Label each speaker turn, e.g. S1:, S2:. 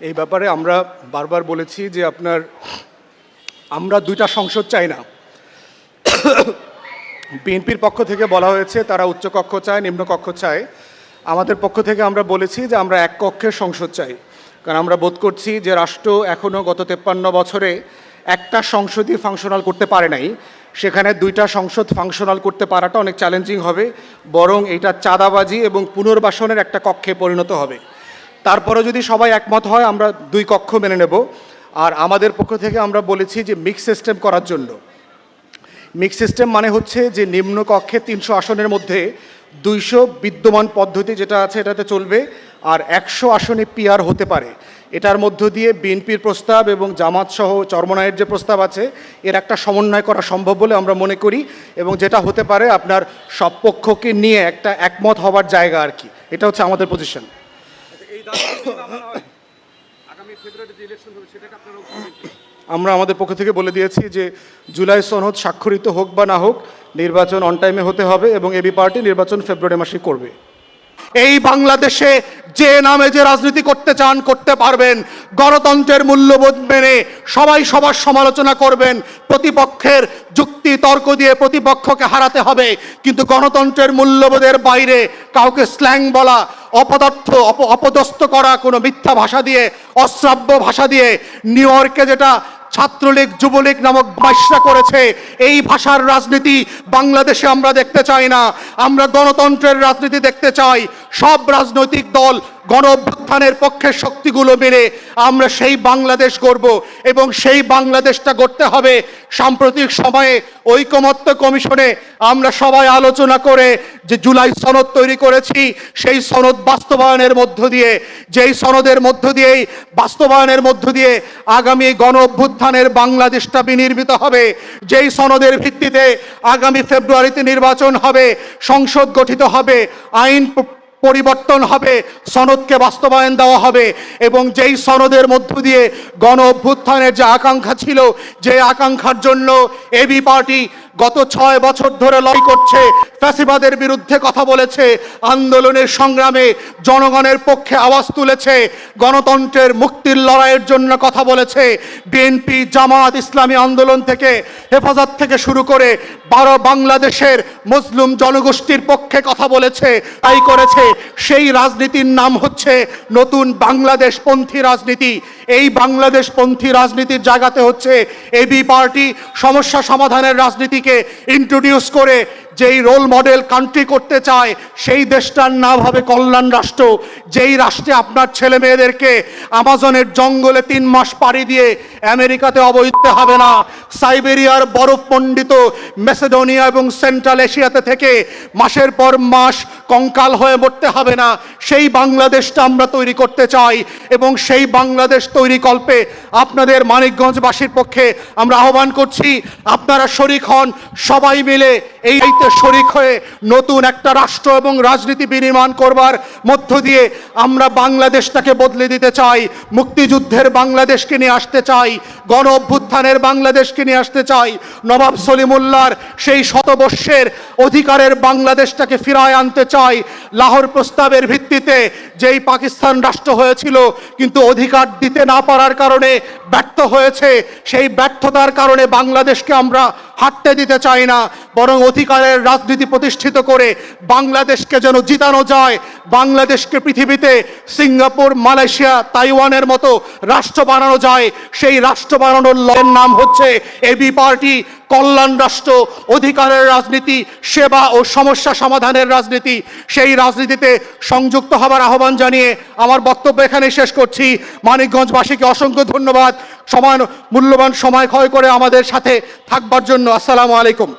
S1: এই ব্যাপারে আমরা বারবার বলেছি যে আপনার, আমরা দুইটা সংসদ চাই না। বিএনপির পক্ষ থেকে বলা হয়েছে তারা উচ্চ কক্ষ চায়, নিম্ন কক্ষ চায়। আমাদের পক্ষ থেকে আমরা বলেছি যে আমরা এক কক্ষের সংসদ চাই। কারণ আমরা বোধ করছি যে রাষ্ট্র এখনও গত তেপ্পান্ন বছরে একটা সংসদই ফাংশনাল করতে পারে নাই। সেখানে দুইটা সংসদ ফাংশনাল করতে পারাটা অনেক চ্যালেঞ্জিং হবে, বরং এটা চাঁদাবাজি এবং পুনর্বাসনের একটা কক্ষে পরিণত হবে। তারপরে যদি সবাই একমত হয়, আমরা দুই কক্ষ মেনে নেব। আর আমাদের পক্ষ থেকে আমরা বলেছি যে মিক্স সিস্টেম করার জন্য। মিক্স সিস্টেম মানে হচ্ছে যে নিম্ন কক্ষে তিনশো আসনের মধ্যে দুইশো বিদ্যমান পদ্ধতি যেটা আছে, এটাতে চলবে, আর একশো আসনে পিআর হতে পারে। এটার মধ্য দিয়ে বিএনপির প্রস্তাব এবং জামাত সহ চরমনায়ের যে প্রস্তাব আছে, এর একটা সমন্বয় করা সম্ভব বলে আমরা মনে করি, এবং যেটা হতে পারে আপনার সব পক্ষকে নিয়ে একটা একমত হওয়ার জায়গা আর কি। এটা হচ্ছে আমাদের পজিশন আমরা আমাদের পক্ষ থেকে বলে দিয়েছি যে জুলাই সনদ স্বাক্ষরিত হোক বা না হোক, নির্বাচন অন টাইমে হতে হবে এবং এবি পার্টি নির্বাচন ফেব্রুয়ারি মাসে করবে।
S2: এই বাংলাদেশে যে নামে যে রাজনীতি করতে চান, করতে পারবেন। গণতন্ত্রের মূল্যবোধ মেনে সবাই সবার সমালোচনা করবেন। প্রতিপক্ষের যুক্তি তর্ক দিয়ে প্রতিপক্ষকে হারাতে হবে। কিন্তু গণতন্ত্রের মূল্যবোধের বাইরে কাউকে স্ল্যাং বলা, অপদার্থ অপদস্থ করা, কোনো মিথ্যা ভাষা দিয়ে, অশ্রাব্য ভাষা দিয়ে নিউ ইয়র্কে যেটা ছাত্রলীগ, যুবলীগ নামক বাসা করেছে। এই ভাষার রাজনীতি বাংলাদেশে আমরা দেখতে চাই না। আমরা গণতন্ত্রের রাজনীতি দেখতে চাই। সব রাজনৈতিক দল গণ অভ্যুত্থানের পক্ষের শক্তিগুলো মেনে আমরা সেই বাংলাদেশ গড়ব এবং সেই বাংলাদেশটা গড়তে হবে। সাম্প্রতিক সময়ে ঐকমত্য কমিশনে আমরা সবাই আলোচনা করে যে জুলাই সনদ তৈরি করেছি, সেই সনদ বাস্তবায়নের মধ্য দিয়ে, যেই সনদের মধ্য দিয়েই, বাস্তবায়নের মধ্য দিয়ে আগামী গণ অভ্যুত্থানের বাংলাদেশটা বিনির্মিত হবে। যেই সনদের ভিত্তিতে আগামী ফেব্রুয়ারিতে নির্বাচন হবে, সংসদ গঠিত হবে, আইন পরিবর্তন হবে, সনদকে বাস্তবায়ন দেওয়া হবে এবং যেই সনদের মধ্য দিয়ে গণ অভ্যুত্থানের যে আকাঙ্ক্ষা ছিল, যে আকাঙ্ক্ষার জন্য এবি পার্টি গত ছয় বছর ধরে লড়াই করছে, ফ্যাসিবাদের বিরুদ্ধে কথা বলেছে, আন্দোলনের সংগ্রামে জনগণের পক্ষে আওয়াজ তুলেছে, গণতন্ত্রের মুক্তির লড়াইয়ের জন্য কথা বলেছে, বিএনপি জামাত ইসলামী আন্দোলন থেকে হেফাজত থেকে শুরু করে বারো বাংলাদেশের মুসলিম জনগোষ্ঠীর পক্ষে কথা বলেছে, তাই করেছে। সেই রাজনীতির নাম হচ্ছে নতুন বাংলাদেশ পন্থী রাজনীতি। এই বাংলাদেশ পন্থী রাজনীতির জায়গাতে হচ্ছে এবি পার্টি। সমস্যা সমাধানের রাজনীতিকে ইন্ট্রোডিউস করে যেই রোল মডেল কান্ট্রি করতে চায়, সেই দেশটার নাম হবে কল্যাণ রাষ্ট্র। যেই রাষ্ট্রে আপনার ছেলে মেয়েদেরকে আমাজনের জঙ্গলে তিন মাস পাড়ি দিয়ে আমেরিকাতে অবহিত হবে না, সাইবেরিয়ার বরফ মণ্ডিত মেসেডোনিয়া এবং সেন্ট্রাল এশিয়াতে থেকে মাসের পর মাস কঙ্কাল হয়ে মরতে হবে না, সেই বাংলাদেশটা আমরা তৈরি করতে চাই এবং সেই বাংলাদেশ তৈরি কল্পে আপনাদের মানিকগঞ্জবাসীর পক্ষে আমরা আহ্বান করছি, আপনারা শরিক হন সবাই মিলে এই দায়িত্বে শরিক হয়ে নতুন একটা রাষ্ট্র এবং রাজনীতি বিনির্মাণ করবার মধ্য দিয়ে আমরা বাংলাদেশটাকে বদলে দিতে চাই, মুক্তিযুদ্ধের বাংলাদেশকে নিয়ে আসতে চাই গণ অভ্যুত্থানের বাংলাদেশকে নিয়ে আসতে চাই। নবাব সলিমুল্লার সেই শতবর্ষের অধিকারের বাংলাদেশটাকে ফিরায় আনতে চাই। লাহোর প্রস্তাবের ভিত্তিতে যেই পাকিস্তান রাষ্ট্র হয়েছিল, কিন্তু অধিকার দিতে না পারার কারণে ব্যর্থ হয়েছে। সেই ব্যর্থতার কারণে বাংলাদেশকে আমরা হাঁটতে দিতে চাই না, বরং অধিকারের রাজনীতি প্রতিষ্ঠিত করে বাংলাদেশকে যেন জিতানো যায়। বাংলাদেশকে পৃথিবীতে সিঙ্গাপুর, মালয়েশিয়া, তাইওয়ানের মতো রাষ্ট্র বানানো যায়। সেই রাষ্ট্র বানানোর লয়ের নাম হচ্ছে এবি পার্টি, কল্যাণ রাষ্ট্র। অধিকারের রাজনীতি, সেবা ও সমস্যা সমাধানের রাজনীতি। সেই রাজনীতিতে সংযুক্ত হবার আহ্বান জানিয়ে আমার বক্তব্য এখানে শেষ করছি। মানিকগঞ্জবাসীকে অসংখ্য ধন্যবাদ। সময় মূল্যবান সময় ক্ষয় করে আমাদের সাথে থাকবার জন্য আসসালামু আলাইকুম।